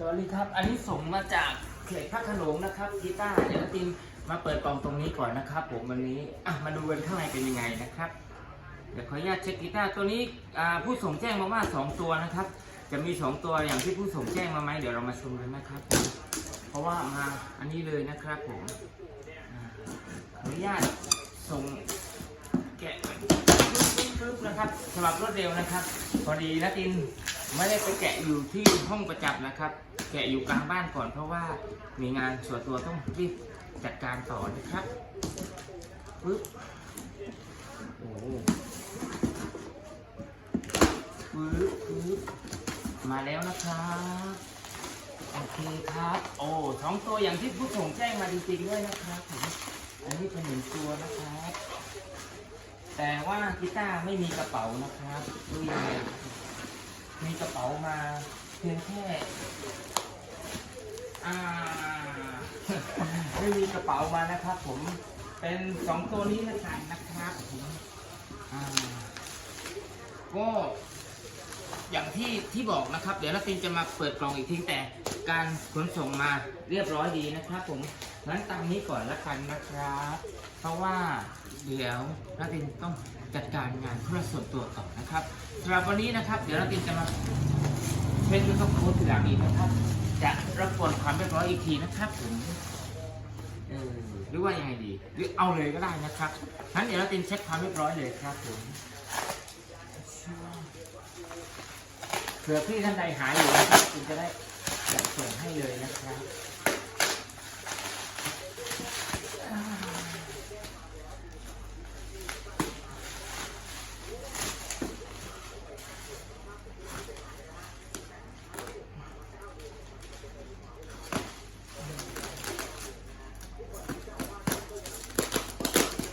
สวัสดีครับ อันนี้ส่งมาจากเขตพระขนงนะครับกีตาร์เดี๋ยวติมมาเปิดกล่องตรงนี้ก่อนนะครับ ผมวันนี้อะมาดูกันข้างในเป็นยังไงนะครับ เดี๋ยวขออนุญาตเช็คกีตาร์ตัวนี้ผู้ส่งแจ้งมาว่า 2 ตัวนะครับ จะมี 2 ตัวอย่างที่ผู้ส่งแจ้งมาไหมเดี๋ยวเรามาชมกันนะครับ เพราะว่ามาอันนี้เลยนะครับผมขออนุญาตส่งแกะ ปึ๊บนะครับสำหรับรวดเร็วนะครับ พอดีนะตินไม่ได้ไปแกะอยู่ที่ห้องประจับนะครับ แกะอยู่กลางบ้านก่อน เพราะว่ามีงานส่วนตัวต้องรีบจัดการต่อนะครับปึ๊บโอ้ปึ๊บปึ๊บมาแล้วนะครับโอเคครับ โอ้สองตัวอย่างที่ผู้ส่งแจ้งมาจริงๆด้วยนะครับผมอันนี้เป็นหนึ่งตัวนะครับ แต่ว่ากีตาร์ไม่มีกระเป๋านะครับดูยังไงมีกระเป๋ามาเพียงแค่อ่าไม่มีกระเป๋ามานะครับ ผมเป็นสองตัวนี้ละกันนะครับผมอ่าก็อย่างที่ที่บอกนะครับ เดี๋ยวนักตินจะมาเปิดกล่องอีกทีแต่การขนส่งมาเรียบร้อยดีนะครับผม งั้นตามนี้ก่อนละกันนะครับ เพราะว่าเดี๋ยวนักตินต้องจัดการงานเพื่อส่วนตัวต่อนะครับสำหรับวันนี้นะครับ เดี๋ยวนักตินจะมาเช็คดูกับโค้ดทีหลังอีกนะครับ จะรบกวนความเรียบร้อยอีกทีนะครับผมเออหรือว่ายังไงดี หรือเอาเลยก็ได้นะครับงั้นเดี๋ยวนักตินเช็คความเรียบร้อยเลยครับผมเผื่อพี่ท่านใดหายอยู่นะครับคุณจะได้จัดส่งให้เลยนะครับ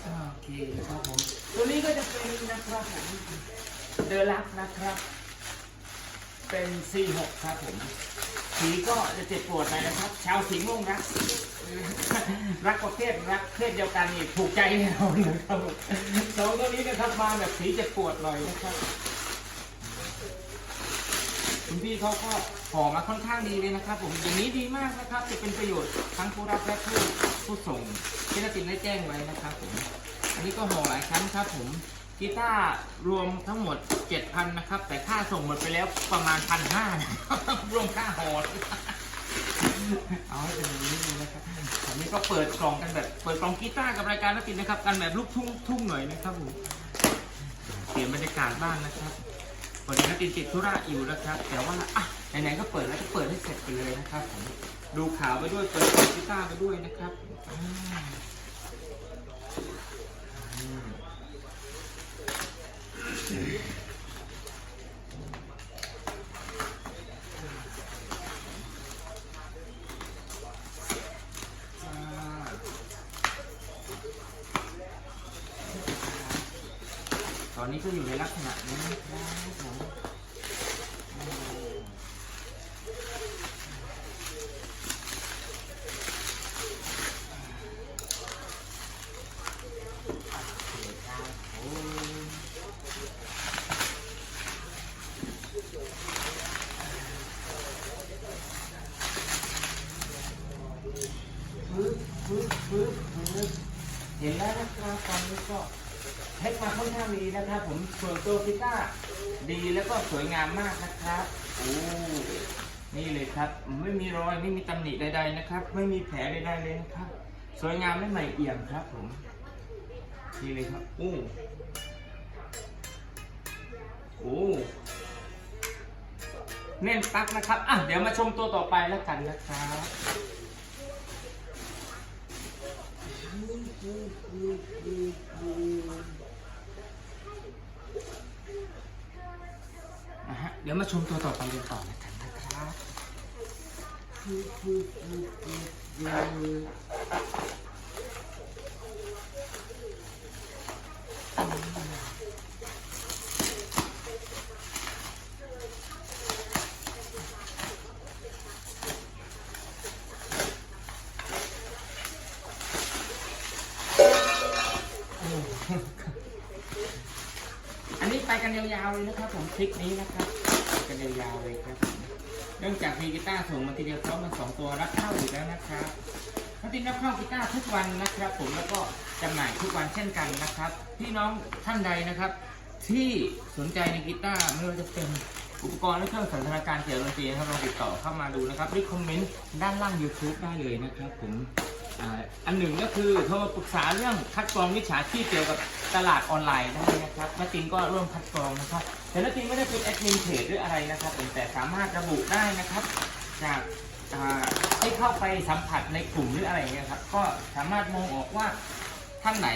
โอเคครับผม ตัวนี้ก็จะเป็ นะครับผมเดลักนะครับ เป็น C6 ครับผม สีก็จะเจ็บปวดหน่อยนะครับ ชาวสีม่วงรักรักประเภทรักเพศเดียวกันนี่ถูกใจแน่นอนเลยครับสองตัวนี้นะครับมาแบบสีเจ็บปวดหน่อยนะครับคุณพี่เขาก็ห่อมาค่อนข้างดีเลยนะครับ ผมอย่างนี้ดีมากนะครับ จะเป็นประโยชน์ทั้งผู้รับและผู้ผู้ส่งที่นักตินได้แจ้งไว้นะครับผมอันนี้ก็ห่อหลายครั้งครับผม กีตาร์รวมทั้งหมด 7,000 นะครับ แต่ค่าส่งหมดไปแล้วประมาณพันห้านะครับรวมค่าห่อเอาให้เป็นอย่างนี้นะครับอันนี้ก็เปิดกล่องกันแบบ เปิดกล่องกีตาร์กับรายการนักตินนะครับ กันแบบลูกทุ่งทุ่งหน่อยนะครับผมเปลี่ยนบรรยากาศบ้างนะครับวันนี้นักติดติดธุระอยู่นะครับ แต่ว่าอะไหนๆก็เปิดแล้วก็เปิดให้เสร็จไปเลยนะครับผมดูข่าวไปด้วยเปิดคอมพิวเตอร์ไปด้วยนะครับอ่าอืมอ่า ตอนนี้ก็อยู่ในลักษณะนี้นะครับผมอืมโอเคครับผมปึ๊บปึ๊บปึ๊บปึ๊บเห็นแล้วนะครับตอนนี้ ก็เทคมาค่อนข้างดีนะครับ ผมส่วนตัวกีตาร์ดีแล้วก็สวยงามมากนะครับโอ้นี่เลยครับ ไม่มีรอยไม่มีตำหนิใดๆนะครับ ไม่มีแผลใดๆเลยนะครับ สวยงามไม่ใหม่เอี่ยมครับผมนี่เลยครับโอ้โอ้แน่นปักนะครับอะเดี๋ยวมาชมตัวต่อไปแล้วกันนะครับ นะฮะเดี๋ยวมาชมตัวต่อไปกันต่อแล้วกันนะครับอ อันนี้ไปกันยาวๆเลยนะครับ ผมคลิปนี้นะครับกันยาวๆเลยครับผมนื่องจากมีกีตาร์ส่งมาทีเดียวพร้อมกันสองตัวรับเข้าอยู่แล้วนะครับนัตินรับเข้ากีตาร์ทุกวันนะครับ ผมแล้วก็จำหน่ายทุกวันเช่นกันนะครับพี่น้องท่านใดนะครับ ที่สนใจในกีตาร์ไม่ว่าจะเป็นอุปกรณ์และเครื่องสันทนาการเกี่ยวกับดนตรีนะครับลองติดต่อเข้ามาดูนะครับรีคอมเมนต์ด้านล่าง YouTube ได้เลยนะครับผม อันหนึ่งก็คือโทรมาปรึกษาเรื่องคัดกรองมิจฉาชีพเกี่ยวกับตลาดออนไลน์ได้นะครับนักตินก็ร่วมคัดกรองนะครับ แต่นักตินไม่ได้เป็นแอดมินเพจหรืออะไรนะครับแต่สามารถระบุได้นะครับ จากให้เข้าไปสัมผัสในกลุ่มหรืออะไรเงี้ยครับ ก็สามารถมองออกว่าท่านไหน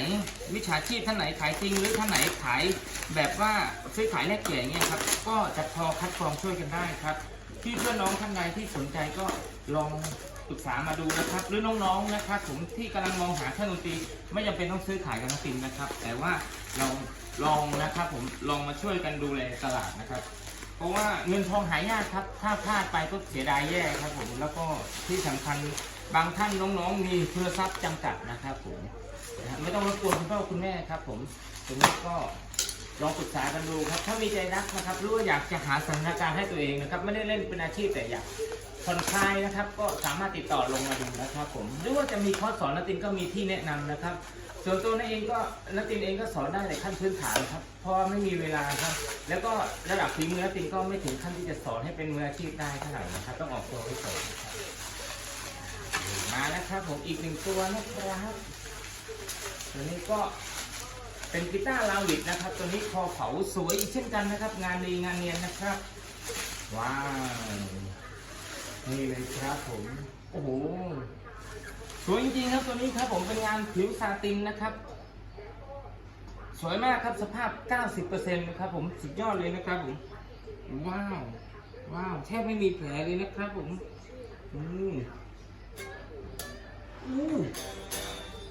วิชาชีพท่านไหนขายจริง หรือท่านไหนขายแบบว่าซื้อขายแลกเปลี่ยนเงี้ยครับ ก็จะพอคัดกรองช่วยกันได้ครับ ที่เพื่อนน้องท่านใดที่สนใจก็ลอง ปรึกษามาดูนะครับ หรือน้องๆนะครับผมที่กำลังมองหาเครื่องดนตรีไม่จำเป็นต้องซื้อขายกันทั้งสิ้นนะครับ แต่ว่าเราลองนะครับผมลองมาช่วยกันดูแลตลาดนะครับ เพราะว่าเงินทองหายากครับ ถ้าพลาดไปก็เสียดายแย่ครับผมแล้วก็ที่สำคัญบางท่านน้องๆ มีทุนทรัพย์จำกัดนะครับผมนะฮะไม่ต้องรบกวนคุณพ่อคุณแม่ครับผมตรงนี้ก็ ลองปรึกษากันดูครับ ถ้ามีใจรักนะครับหรู้ว่าอยากจะหาสถานการณ์ให้ตัวเองนะครับ ไม่ได้เล่นเป็นอาชีพแต่อยาก ผ่อนคลายนะครับ ก็สามารถติดต่อลงมาดูนะครับ ผม หรือว่าจะมีคอร์สสอนนตินก็มีที่แนะนำนะครับ ส่วนตัวนันเองก็นัตินเองก็สอนได้ในขั้นพื้นฐานครับ เพราะไม่มีเวลาครับ แล้วก็ระดับฝีมือนัตินก็ไม่ถึงขั้นที่จะสอนให้เป็นมืออาชีพได้เท่าไหร่นะครับ ต้องออกตัวไว้ก่อนครับมาแล้วครับ ผมอีกหนึ่งตัวนะครับตัวนี้ก็เป็นกีตาร์ลาวิดนะครับ ตัวนี้คอเผาสวยเช่นกันนะครับ งานดีงานเนียนนะครับ ว้าว นี่เลยครับผม โอ้โห สวยจริงๆครับตัวนี้ครับผมเป็นงานผิวซาตินนะครับ สวยมากครับสภาพ 90%นะครับผมสุดยอดเลยนะครับผม ว้าว ว้าวแทบไม่มีแผลเลยนะครับผม อืมอู้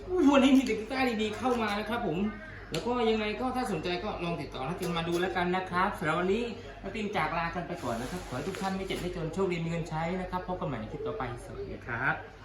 อู้วันนี้มีเด็กกีตาร์ดีๆเข้ามานะครับผม แล้วก็ยังไงก็ถ้าสนใจก็ลองติดต่อนักตินมาดูแล้วกันนะครับสำหรับวันนี้ มาตินจากลากันไปก่อนนะครับ ขอให้ทุกท่านไม่เจ็บไม่จนโชคดีมีเงินใช้นะครับ พบกันใหม่ในคลิปต่อไป สวัสดีครับ